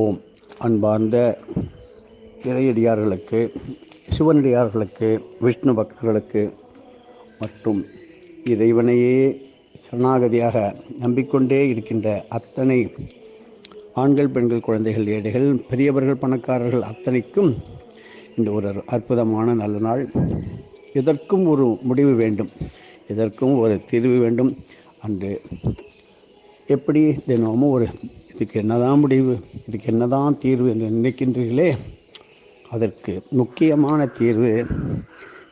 ஓம் அன்பார்ந்த இறையடியார்களுக்கு சிவனடியார்களுக்கு விஷ்ணு பக்தர்களுக்கு மற்றும் இறைவனையே சரணாகதியாக நம்பிக்கொண்டே இருக்கின்ற அத்தனை ஆண்கள் பெண்கள் குழந்தைகள் ஏழைகள் பெரியவர்கள் பணக்காரர்கள் அத்தனைக்கும் இந்த ஒரு அற்புதமான நல்ல நாள். இதற்கும் ஒரு முடிவு வேண்டும் இதற்கும் ஒரு தீர்வு வேண்டும். அன்று எப்படி தினமும் ஒரு இதுக்கு என்னதான் முடிவு இதுக்கு என்னதான் தீர்வு என்று நினைக்கின்றீர்களே? அதற்கு முக்கியமான தீர்வு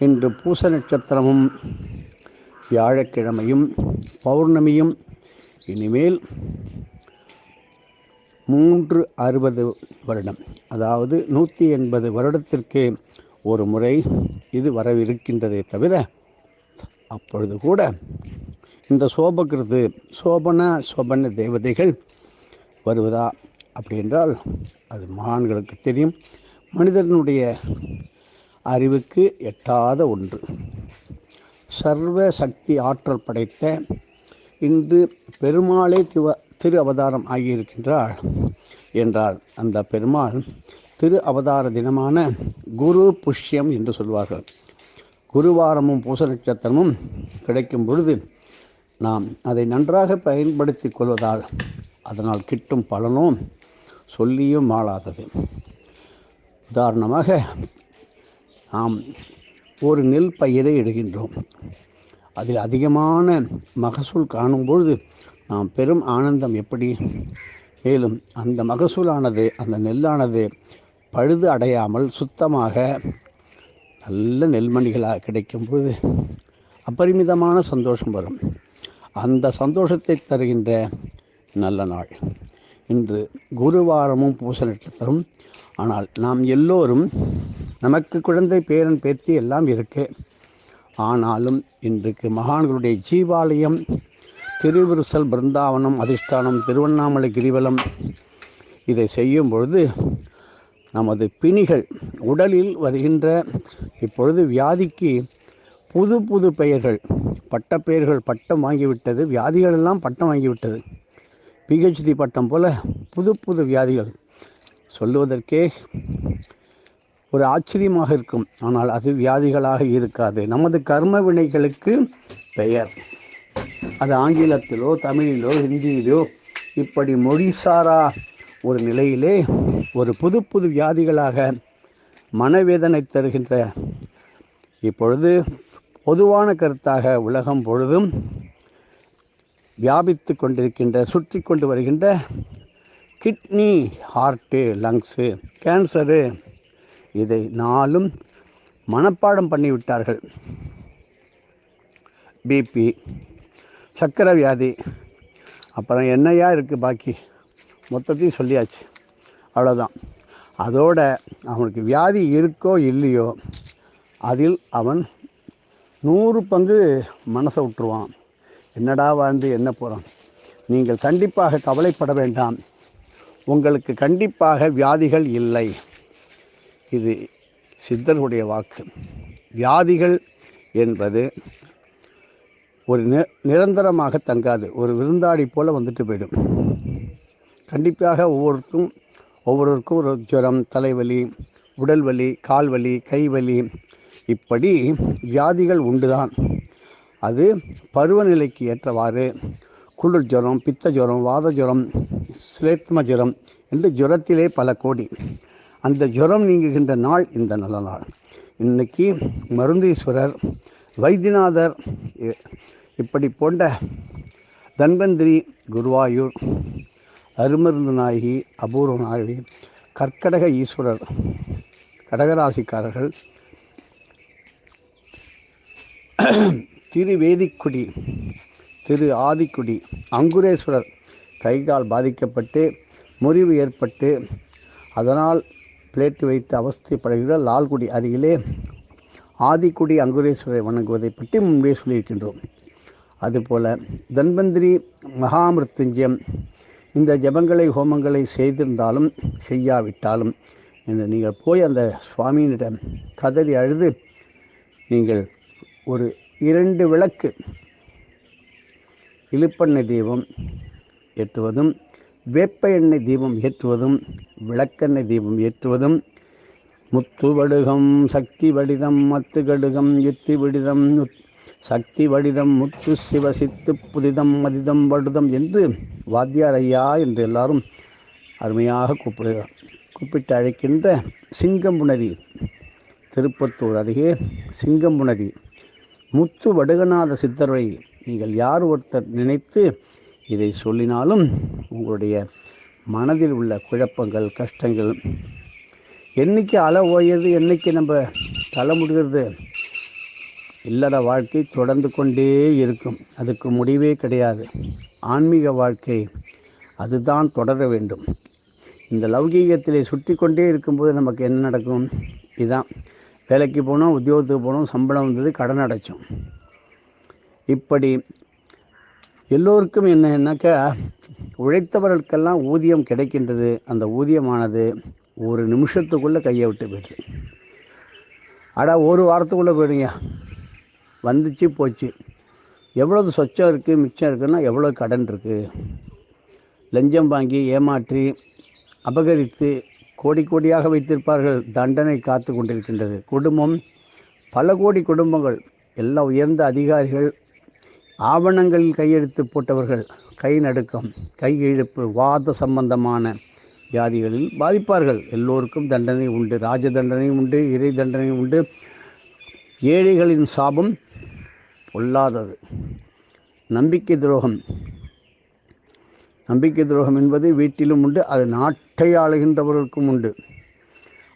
இன்று பூச நட்சத்திரமும் வியாழக்கிழமையும் பௌர்ணமியும் இனிமேல் மூன்று அறுபது வருடம் அதாவது நூற்றி எண்பது வருடத்திற்கு ஒரு முறை இது வரவிருக்கின்றதே தவிர அப்பொழுது கூட இந்த சோபகிருது சோபன சோபன தேவதைகள் வருவதா? அப்படி என்றால் அது மகான்களுக்கு தெரியும். மனிதனுடைய அறிவுக்கு எட்டாத ஒன்று. சர்வ சக்தி ஆற்றல் படைத்த இன்று பெருமாளே திவ திரு அவதாரம் ஆகியிருக்கின்றாள் என்றால் அந்த பெருமாள் திரு அவதார தினமான குரு புஷ்யம் என்று சொல்வார்கள். குருவாரமும் பூச நட்சத்திரமும் கிடைக்கும் பொழுது நாம் அதை நன்றாக பயன்படுத்தி கொள்வதால் அதனால் கிட்டும் பலனும் சொல்லியும் ஆளாதது உதாரணமாக நாம் ஒரு நெல் பயிரை இடுகின்றோம். அதில் அதிகமான மகசூல் காணும்பொழுது நாம் பெரும் ஆனந்தம் எப்படி? மேலும் அந்த மகசூலானது அந்த நெல்லானது பழுது அடையாமல் சுத்தமாக நல்ல நெல்மணிகளாக கிடைக்கும் பொழுது அபரிமிதமான சந்தோஷம் வரும். அந்த சந்தோஷத்தை தருகின்ற நல்ல நாள். இன்று குருவாரமும் பூச நட்சத்திரம் ஆனால் நாம் எல்லோரும் நமக்கு குழந்தை பேரன் பேத்தி எல்லாம் இருக்கு. ஆனாலும் இன்றைக்கு மகான்களுடைய ஜீவாலயம் திருவிருசல் பிருந்தாவனம் அதிஷ்டானம் திருவண்ணாமலை கிரிவலம் இதை செய்யும் பொழுது நமது பிணிகள் உடலில் வருகின்ற இப்பொழுது வியாதிக்கு புது புது பெயர்கள் பட்ட பெயர்கள் பட்டம் வாங்கிவிட்டது வியாதிகளெல்லாம் பட்டம் வாங்கிவிட்டது. பிஹெச்டி பட்டம் போல புது புது வியாதிகள் சொல்லுவதற்கே ஒரு ஆச்சரியமாக இருக்கும். ஆனால் அது வியாதிகளாக இருக்காது. நமது கர்ம வினைகளுக்கு பெயர். அது ஆங்கிலத்திலோ தமிழிலோ ஹிந்தியிலோ இப்படி மொழிசாரா ஒரு நிலையிலே ஒரு புது புது வியாதிகளாக மனவேதனை தருகின்ற இப்பொழுது பொதுவான கருத்தாக உலகம் பொழுதும் வியாபித்து கொண்டிருக்கின்ற சுற்றி கொண்டு வருகின்ற கிட்னி ஹார்ட்டு லங்ஸு கேன்சரு இதை நாளும் மனப்பாடம் பண்ணிவிட்டார்கள். பிபி சக்கரை வியாதி அப்புறம் என்னையா இருக்குது பாக்கி? மொத்தத்தையும் சொல்லியாச்சு. அவ்வளோதான் அதோட அவனுக்கு வியாதி இருக்கோ இல்லையோ அதில் அவன் நூறு பங்கு மனசை விட்டுருவான். என்னடா வாழ்ந்து என்ன போகிறோம் நீங்கள் கண்டிப்பாக கவலைப்பட வேண்டாம். உங்களுக்கு கண்டிப்பாக வியாதிகள் இல்லை. இது சித்தர்களுடைய வாக்கு. வியாதிகள் என்பது ஒரு நி நிரந்தரமாக தங்காது. ஒரு விருந்தாடி போல் வந்துட்டு போயிடும். கண்டிப்பாக ஒவ்வொருக்கும் ஒவ்வொருவருக்கும் ஒரு ஜுரம் தலைவலி உடல் வலி கால் வலி கை வலி. இப்படி வியாதிகள் உண்டுதான். அது பருவநிலைக்கு ஏற்றவாறு. குளிர் ஜுரம் பித்த ஜுரம் வாத ஜுரம் சிலேத்ம ஜுரம் என்று ஜுரத்திலே பல கோடி. அந்த ஜுரம் நீங்குகின்ற நாள் இந்த நல்ல நாள். இன்னைக்கு மருந்தீஸ்வரர் வைத்தியநாதர் இப்படி போன்ற தன்வந்திரி குருவாயூர் அருமருந்து நாயகி அபூர்வ நாயகி கர்க்கடக ஈஸ்வரர் கடகராசிக்காரர்கள் திருவேதிக்குடி திரு ஆதிக்குடி அங்குரேஸ்வரர் கைகால் பாதிக்கப்பட்டு முறிவு ஏற்பட்டு அதனால் பிளேட்டு வைத்து அவஸ்தைப்படுகிற லால்குடி அருகிலே ஆதிக்குடி அங்குரேஸ்வரரை வணங்குவதை பற்றி முன்பே சொல்லியிருக்கின்றோம். அதுபோல தன்வந்திரி மகாமிருத்துஞ்சயம் இந்த ஜபங்களை ஹோமங்களை செய்திருந்தாலும் செய்யாவிட்டாலும் என்று நீங்கள் போய் அந்த சுவாமியினிடம் கதறி அழுது நீங்கள் ஒரு இரண்டு விளக்கு. இழுப்பெண்ணெய் தீபம் ஏற்றுவதும் வேப்ப எண்ணெய் தீபம் ஏற்றுவதும் விளக்கெண்ணெய் தீபம் ஏற்றுவதும் முத்து வடுகம் சக்தி வடிதம் மத்து கடுகம் யுத்தி விடிதம் சக்தி வடிதம் முத்து சிவ சித்து புதிதம் மதிதம் வடுதம் என்று வாத்தியார் ஐயா என்று எல்லாரும் அருமையாக கூப்பிடு கூப்பிட்டு அழைக்கின்ற சிங்கம்புணரி திருப்பத்தூர் அருகே சிங்கம்புணரி. முத்து வடுகநாத சித்தரை நீங்கள் யார் ஒருத்தர் நினைத்து இதை சொல்லினாலும் உங்களுடைய மனதில் உள்ள குழப்பங்கள் கஷ்டங்கள் என்னைக்கு அலை ஓயது என்னைக்கு நம்ம தலை முடிகிறது இல்லற வாழ்க்கை தொடர்ந்து கொண்டே இருக்கும். அதுக்கு முடிவே கிடையாது. ஆன்மீக வாழ்க்கை அதுதான் தொடர வேண்டும். இந்த லௌகீகத்திலே சுற்றி கொண்டே இருக்கும்போது நமக்கு என்ன நடக்கும்? இதுதான் வேலைக்கு போனோம் உத்தியோகத்துக்கு போனோம் சம்பளம் வந்தது கடன் அடைச்சோம். இப்படி எல்லோருக்கும் என்னன்னாக்கா உழைத்தவர்களுக்கெல்லாம் ஊதியம் கிடைக்கின்றது. அந்த ஊதியமானது ஒரு நிமிஷத்துக்குள்ளே கையை விட்டு போயிடுது. அடா ஒரு வாரத்துக்குள்ளே போயிடுங்க. வந்துச்சு போச்சு. எவ்வளவு சொச்சம் இருக்குது மிச்சம் இருக்குன்னா எவ்வளோ கடன் இருக்குது லஞ்சம் வாங்கி ஏமாற்றி அபகரித்து கோடி கோடியாக வைத்திருப்பார்கள். தண்டனை காத்து கொண்டிருக்கின்றது. குடும்பம் பல கோடி குடும்பங்கள் எல்லா உயர்ந்த அதிகாரிகள் ஆவணங்களில் கையெழுத்து போட்டவர்கள் கை நடுக்கம் கை இழுப்பு வாத சம்பந்தமான வியாதிகளில் பாதிப்பார்கள். எல்லோருக்கும் தண்டனை உண்டு. ராஜ தண்டனை உண்டு இறை தண்டனை உண்டு. ஏழைகளின் சாபம் பொல்லாதது. நம்பிக்கை துரோகம் நம்பிக்கை துரோகம் என்பது வீட்டிலும் உண்டு அது நாட்டை ஆளுகின்றவர்களுக்கும் உண்டு.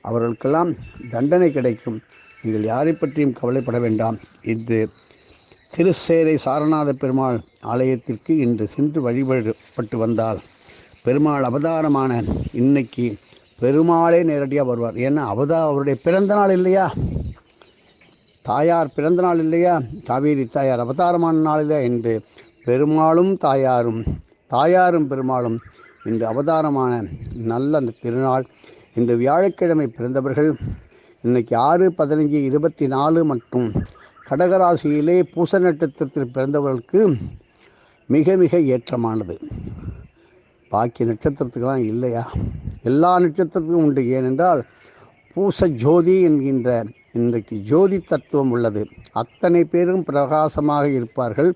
அவர்களுக்கெல்லாம் தண்டனை கிடைக்கும். நீங்கள் யாரை பற்றியும் கவலைப்பட வேண்டாம். இன்று திருச்சேரை சாரநாத பெருமாள் ஆலயத்திற்கு இன்று சென்று வழிபடப்பட்டு வந்தால் பெருமாள் அவதாரமான இன்னைக்கு பெருமாளே நேரடியாக வருவார். ஏன்னா அவதா அவருடைய பிறந்த நாள் இல்லையா? தாயார் பிறந்த நாள் இல்லையா? காவேரி தாயார் அவதாரமான நாள் இல்லையா என்று பெருமாளும் தாயாரும் தாயாரும் பெருமாளும் இன்று அவதாரமான நல்ல அந்த திருநாள். இன்று வியாழக்கிழமை பிறந்தவர்கள். இன்னைக்கு ஆறு பதினஞ்சு இருபத்தி நாலு மற்றும் கடகராசியிலே பூச நட்சத்திரத்தில் பிறந்தவர்களுக்கு மிக மிக ஏற்றமானது. பாக்கி நட்சத்திரத்துக்கெல்லாம் இல்லையா? எல்லா நட்சத்திரத்துக்கும் உண்டு. ஏனென்றால் பூச ஜோதி என்கின்ற இன்றைக்கு ஜோதி தத்துவம் உள்ளது. அத்தனை பேரும் பிரகாசமாக இருப்பார்கள்.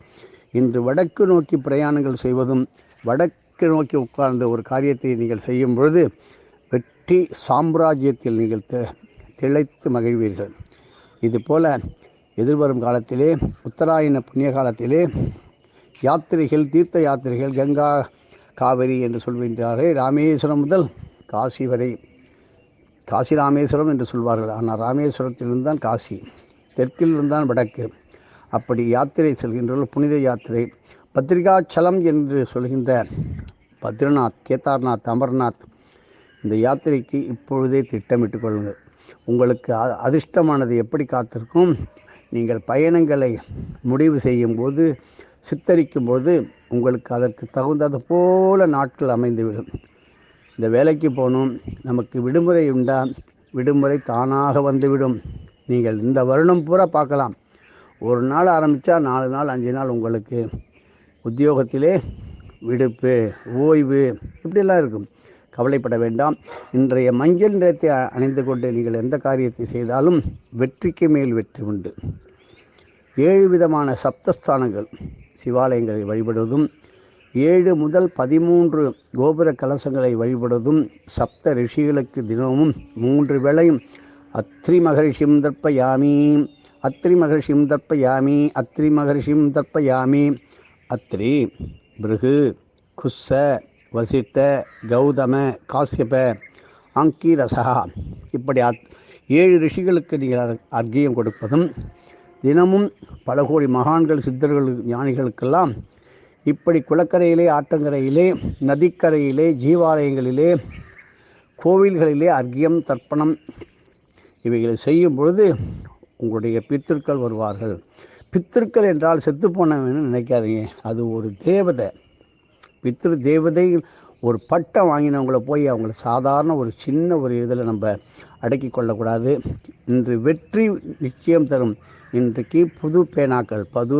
இன்று வடக்கு நோக்கி பிரயாணங்கள் செய்வதும் வடக்கு நோக்கி உட்கார்ந்த ஒரு காரியத்தை நீங்கள் செய்யும் பொழுது வெற்றி சாம்ராஜ்யத்தில் நீங்கள் திளைத்து மகிழ்வீர்கள். இதுபோல் எதிர்வரும் காலத்திலே உத்தராயண புண்ணிய காலத்திலே யாத்திரைகள் தீர்த்த யாத்திரைகள் கங்கா காவிரி என்று சொல்கின்றார்கள் ராமேஸ்வரம் முதல் காசி வரை. காசி ராமேஸ்வரம் என்று சொல்வார்கள். ஆனால் ராமேஸ்வரத்திலிருந்து தான் காசி தெற்கிலிருந்து தான் வடக்கு. அப்படி யாத்திரை செல்கின்றவர்கள் புனித யாத்திரை. பத்ரிகாச்சலம் என்று சொல்கின்ற பத்ரிநாத் கேதார்நாத் அமர்நாத் இந்த யாத்திரைக்கு இப்பொழுதே திட்டமிட்டு கொள்ளுங்கள். உங்களுக்கு அ- அதிர்ஷ்டமானது எப்படி காத்திருக்கும்? நீங்கள் பயணங்களை முடிவு செய்யும் போது சித்தரிக்கும் போது உங்களுக்கு அதற்கு தகுந்தது போல நாட்கள் அமைந்துவிடும். இந்த வேலைக்கு போகணும். நமக்கு விடுமுறை உண்டா? விடுமுறை தானாக வந்துவிடும். நீங்கள் இந்த வருடம் பூரா பார்க்கலாம். ஒரு நாள் ஆரம்பித்தா நாலு நாள் அஞ்சு நாள் உங்களுக்கு உத்தியோகத்திலே விடுப்பு ஓய்வு இப்படியெல்லாம் இருக்கும். கவலைப்பட வேண்டாம். இன்றைய மஞ்சள் நிறத்தை அணிந்து கொண்டு நீங்கள் எந்த காரியத்தை செய்தாலும் வெற்றிக்கு மேல் வெற்றி உண்டு. ஏழு விதமான சப்தஸ்தானங்கள் சிவாலயங்களை வழிபடுவதும் ஏழு முதல் பதிமூன்று கோபுர கலசங்களை வழிபடுவதும் சப்த ரிஷிகளுக்கு தினமும் மூன்று வேளையும் அத்ரி மகரிஷிம் தர்ப்பயாமி. அத்ரி மகர்ஷிம் தர்ப்பயாமி அத்ரி மகர்ஷிம் தர்ப்பயாமி. அத்ரி பிருகு குஸ்ஸ வசிட்ட கௌதம காசியப அங்கீரசா இப்படி அத் ஏழு ரிஷிகளுக்கு நீங்கள் அர்- அர்க்கியம் கொடுப்பதும் தினமும் பல கோடி மகான்கள் சித்தர்கள் ஞானிகளுக்கெல்லாம் இப்படி குளக்கரையிலே ஆற்றங்கரையிலே நதிக்கரையிலே ஜீவாலயங்களிலே கோவில்களிலே அர்க்கியம் தர்ப்பணம் இவைகளை செய்யும் பொழுது உங்களுடைய பித்திருக்கள் வருவார்கள். பித்திருக்கள் என்றால் செத்துப்போனவன்னு நினைக்காதீங்க. அது ஒரு தேவதை. பித்ரு தேவதை ஒரு பட்டம் வாங்கினவங்கள போய் அவங்கள சாதாரண ஒரு சின்ன ஒரு இதில் நம்ம அடக்கி கொள்ளக்கூடாது. இன்று வெற்றி நிச்சயம் தரும். இன்றைக்கு புது பேனாக்கள் பது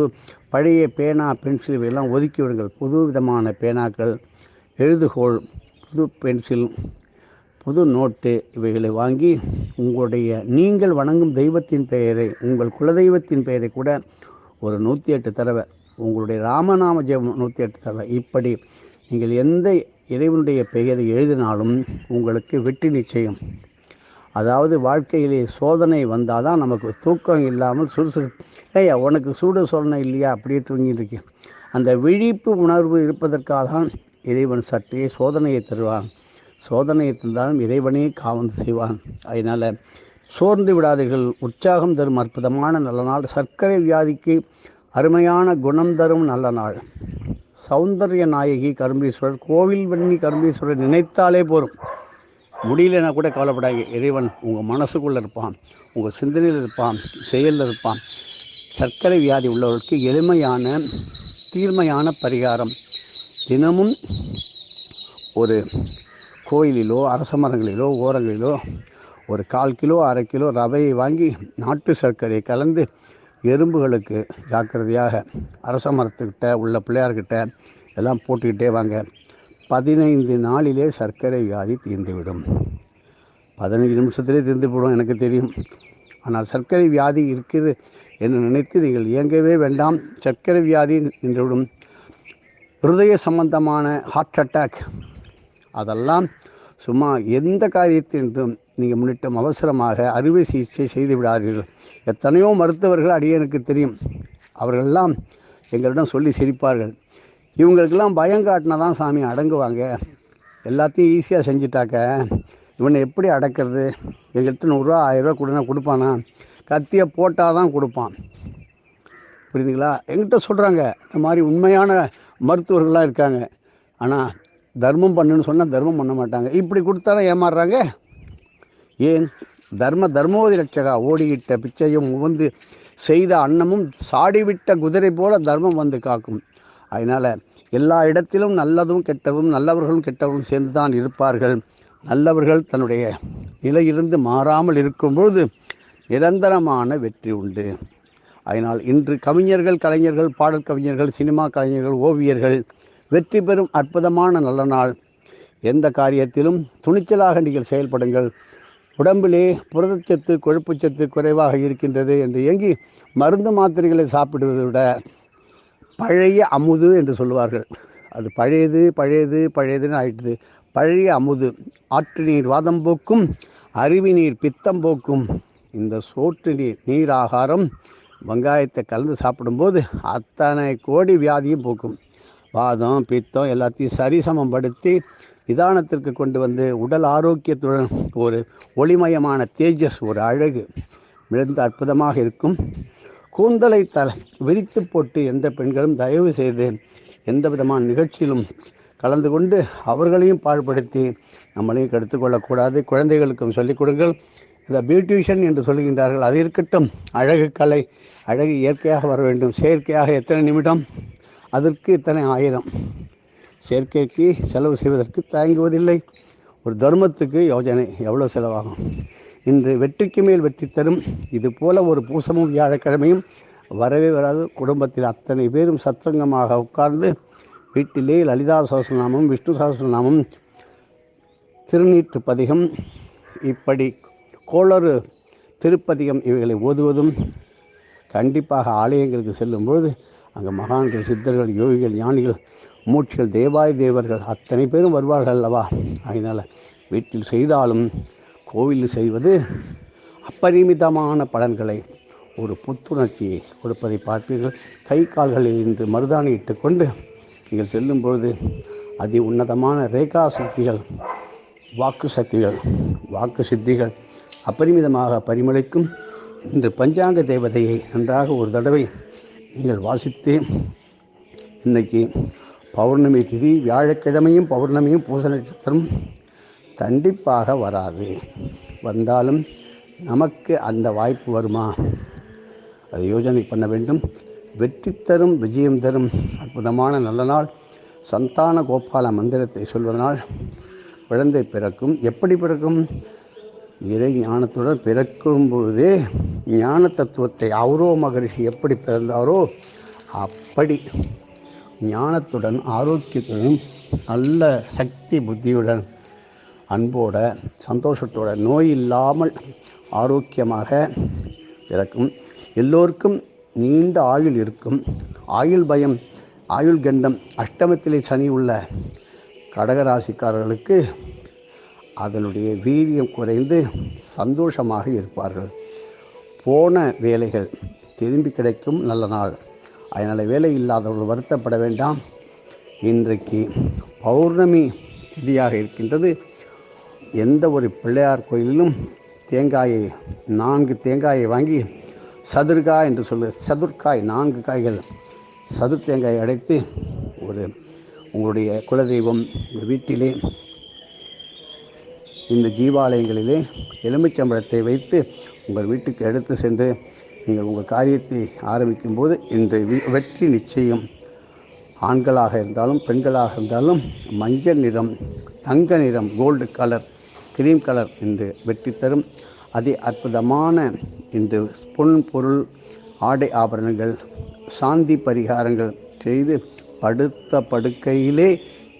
பழைய பேனா பென்சில் எல்லாம் ஒதுக்கி விடுங்கள். புது விதமான பேனாக்கள் எழுதுகோள் புது பென்சில் புது நோட்டு இவைகளை வாங்கி உங்களுடைய நீங்கள் வணங்கும் தெய்வத்தின் பெயரை உங்கள் குலதெய்வத்தின் பெயரை கூட ஒரு நூற்றி எட்டு தடவை உங்களுடைய ராமநாம ஜெபம் நூற்றி எட்டு தடவை. இப்படி நீங்கள் எந்த இறைவனுடைய பெயரை எழுதினாலும் உங்களுக்கு வெற்றி நிச்சயம். அதாவது வாழ்க்கையிலே சோதனை வந்தால் தான் நமக்கு தூக்கம் இல்லாமல் சுறுசுறுப்பு ஏய் உனக்கு சூடு சோதனை இல்லையா? அப்படியே தூங்கிட்டு இருக்கேன். அந்த விழிப்பு உணர்வு இருப்பதற்காக தான் இறைவன் சற்றே சோதனையை தருவான். சோதனையை தந்தாலும் இறைவனே காவந்து செய்வான். அதனால் சோர்ந்து விடாதீர்கள். உற்சாகம் தரும் அற்புதமான நல்ல நாள். சர்க்கரை வியாதிக்கு அருமையான குணம் தரும் நல்ல நாள். சௌந்தர்ய நாயகி கரும்பீஸ்வரர் கோவில் வன்னி கரும்பீஸ்வரர் நினைத்தாலே போதும் முடியலன்னா கூட கவலைப்படாங்க இறைவன் உங்கள் மனசுக்குள்ளே இருப்பான். உங்கள் சிந்தனையில் இருப்பான். செயலில் இருப்பான். சர்க்கரை வியாதி உள்ளவர்களுக்கு எளிமையான தீர்மையான பரிகாரம். தினமும் ஒரு கோயிலிலோ அரச மரங்களிலோ ஓரங்களிலோ ஒரு கால் கிலோ அரை கிலோ ரவையை வாங்கி நாட்டு சர்க்கரை கலந்து எறும்புகளுக்கு ஜாக்கிரதையாக அரச மரத்துக்கிட்ட உள்ள பிள்ளையார்கிட்ட எல்லாம் போட்டுக்கிட்டே வாங்க. பதினைந்து நாளிலே சர்க்கரை வியாதி தீர்ந்துவிடும். பதினைஞ்சு நிமிஷத்திலே தீர்ந்து போடும் எனக்கு தெரியும். ஆனால் சர்க்கரை வியாதி இருக்குது என்று நினைத்து நீங்கள் இயங்கவே வேண்டாம். சர்க்கரை வியாதி நின்றுவிடும். இருதய சம்பந்தமான ஹார்ட் அட்டாக் அதெல்லாம் சும்மா எந்த காரியத்தின்றும் நீங்கள் முன்னிட்டும் அவசரமாக அறுவை சிகிச்சை செய்து விடாதீர்கள். எத்தனையோ மருத்துவர்கள் அடியனுக்கு தெரியும். அவர்களெல்லாம் எங்களிடம் சொல்லி சிரிப்பார்கள். இவங்களுக்கெல்லாம் பயம் காட்டினா தான் சாமி அடங்குவாங்க. எல்லாத்தையும் ஈஸியாக செஞ்சுட்டாக்க இவனை எப்படி அடக்கிறது? எங்கள்கிட்ட நூறுரூவா ஆயிரரூவா கொடுனா கொடுப்பானா? கத்தியை போட்டால் தான் கொடுப்பான். புரியுதுங்களா? எங்கிட்ட சொல்கிறாங்க இந்த மாதிரி உண்மையான மருத்துவர்களாக இருக்காங்க. ஆனால் தர்மம் பண்ணுன்னு சொன்னால் தர்மம் பண்ண மாட்டாங்க. இப்படி கொடுத்தாலும் ஏமாறுறாங்க? ஏன்? தர்ம தர்மோதி ரட்சகா ஓடிக்கிட்ட பிச்சையும் உவந்து செய்த அன்னமும் சாடிவிட்ட குதிரை போல தர்மம் வந்து காக்கும். அதனால் எல்லா இடத்திலும் நல்லதும் கெட்டதும் நல்லவர்களும் கெட்டவர்களும் சேர்ந்து தான் இருப்பார்கள். நல்லவர்கள் தன்னுடைய நிலையிலிருந்து மாறாமல் இருக்கும்பொழுது நிரந்தரமான வெற்றி உண்டு. அதனால் இன்று கவிஞர்கள் கலைஞர்கள் பாடல் கவிஞர்கள் சினிமா கலைஞர்கள் ஓவியர்கள் வெற்றி பெறும் அற்புதமான நல்ல நாள். எந்த காரியத்திலும் துணிச்சலாக நீங்கள் செயல்படுங்கள். உடம்பிலே புரதச்சத்து கொழுப்புச்சத்து குறைவாக இருக்கின்றது என்று இயங்கி மருந்து மாத்திரைகளை சாப்பிடுவதை விட பழைய அமுது என்று சொல்லுவார்கள். அது பழையது பழையது பழையதுன்னு ஆயிட்டுது. பழைய அமுது ஆற்று நீர் வாதம் போக்கும் அருவி நீர் பித்தம் போக்கும் இந்த சோற்று நீர் நீர் ஆகாரம் வெங்காயத்தை கலந்து சாப்பிடும்போது அத்தனை கோடி வியாதியும் போக்கும். வாதம் பித்தம் எல்லாத்தையும் சரிசமப்படுத்தி நிதானத்திற்கு கொண்டு வந்து உடல் ஆரோக்கியத்துடன் ஒரு ஒளிமயமான தேஜஸ் ஒரு அழகு மிகுந்த அற்புதமாக இருக்கும். கூந்தலை த விரித்து போட்டு எந்த பெண்களும் தயவு செய்து எந்த விதமான நிகழ்ச்சியிலும் கலந்து கொண்டு அவர்களையும் பாழ்படுத்தி நம்மளையும் கெடுத்துக்கொள்ளக்கூடாது குழந்தைகளுக்கும் சொல்லிக் கொடுங்கள். இந்த பியூட்டிஷன் என்று சொல்கின்றார்கள் அது இருக்கட்டும். அழகு கலை அழகு இயற்கையாக வர வேண்டும். செயற்கையாக எத்தனை நிமிடம்? அதற்கு இத்தனை ஆயிரம். செயற்கைக்கு செலவு செய்வதற்கு தயங்குவதில்லை. ஒரு தர்மத்துக்கு யோஜனை எவ்வளோ செலவாகும்? இன்று வெற்றிக்கு மேல் வெற்றி தரும். இது போல ஒரு பூசமும் வியாழக்கிழமையும் வரவே வராது. குடும்பத்தில் அத்தனை பேரும் சத்சங்கமாக உட்கார்ந்து வீட்டிலே லலிதா சகஸ்ரநாமம் விஷ்ணு சகஸ்ரநாமம் திருநீற்று பதிகம் இப்படி கோளறு திருப்பதிகம் இவைகளை ஓதுவதும் கண்டிப்பாக ஆலயங்களுக்கு செல்லும் பொழுது அங்கே மகான்கள் சித்தர்கள் யோகிகள் ஞானிகள் மூச்சிகள் தேவாய் தேவர்கள் அத்தனை பேரும் வருவார்கள் அல்லவா? அதனால் வீட்டில் செய்தாலும் கோவிலில் செய்வது அப்பரிமிதமான பலன்களை ஒரு புத்துணர்ச்சியை கொடுப்பதை பார்ப்பீர்கள். கை கால்களில் இருந்து மருதாணி இட்டுக்கொண்டு நீங்கள் செல்லும் பொழுது அதி உன்னதமான ரேகா சக்திகள் வாக்கு சக்திகள் வாக்கு சித்திகள் அப்பரிமிதமாக பரிமளிக்கும். இன்று பஞ்சாங்க தேவதையை நன்றாக ஒரு தடவை நீங்கள் வாசித்து இன்னைக்கு பௌர்ணமி திதி வியாழக்கிழமையும் பௌர்ணமியும் பூச நட்சத்திரம் கண்டிப்பாக வராது. வந்தாலும் நமக்கு அந்த வாய்ப்பு வருமா? அதை யோசனை பண்ண வேண்டும். வெற்றி தரும் விஜயம் தரும். அற்புதமான நல்ல நாள். சந்தான கோபால மந்திரத்தை சொல்வதனால் குழந்தை பிறக்கும். எப்படி பிறக்கும்? இறை ஞானத்துடன் பிறக்கும் பொழுதே ஞான தத்துவத்தை அவரோ மகரிஷி எப்படி பிறந்தாரோ அப்படி ஞானத்துடன் ஆரோக்கியத்துடன் நல்ல சக்தி புத்தியுடன் அன்போட சந்தோஷத்தோட நோய் இல்லாமல் ஆரோக்கியமாக இருக்கும் எல்லோருக்கும் நீண்ட ஆயுள் இருக்கும். ஆயுள் பயம் ஆயுள் கண்டம் அஷ்டமத்திலே சனி உள்ள கடகராசிக்காரர்களுக்கு அதனுடைய வீரியம் குறைந்து சந்தோஷமாக இருப்பார்கள். போன வேலைகள் திரும்பி கிடைக்கும் நல்ல நாள். அதனால் வேலை இல்லாதவர்கள் வருத்தப்பட வேண்டாம். இன்றைக்கு பௌர்ணமி திதியாக இருக்கின்றது. எந்த ஒரு பிள்ளையார் கோயிலிலும் தேங்காயை நான்கு தேங்காயை வாங்கி சதுர்காய் என்று சொல்லு சதுர்காய் நான்கு காய்கள் சதுர் தேங்காயை அடைத்து ஒரு உங்களுடைய குலதெய்வம் உங்கள் வீட்டிலே இந்த ஜீவாலயங்களிலே எலுமிச்சம்பழத்தை வைத்து உங்கள் வீட்டுக்கு எடுத்து சென்று நீங்கள் உங்கள் காரியத்தை ஆரம்பிக்கும் போது இந்த வெற்றி நிச்சயம். ஆண்களாக இருந்தாலும் பெண்களாக இருந்தாலும் மஞ்சள் நிறம் தங்க நிறம் கோல்டு கலர் கிரீம் கலர் என்று வெற்றி தரும். அதி அற்புதமான இந்த பொன் பொருள் ஆடை ஆபரணங்கள் சாந்தி பரிகாரங்கள் செய்து படுத்த படுக்கையிலே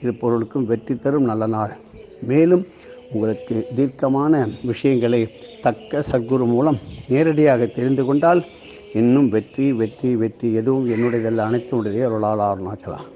இரு பொருளுக்கும் வெற்றி தரும் நல்ல நாள். மேலும் உங்களுக்கு தீர்க்கமான விஷயங்களை தக்க சர்க்குரு மூலம் நேரடியாக தெரிந்து கொண்டால் இன்னும் வெற்றி வெற்றி வெற்றி எதுவும் என்னுடையதல்ல அனைத்துடையதே அருளால் அருணாச்சலாம்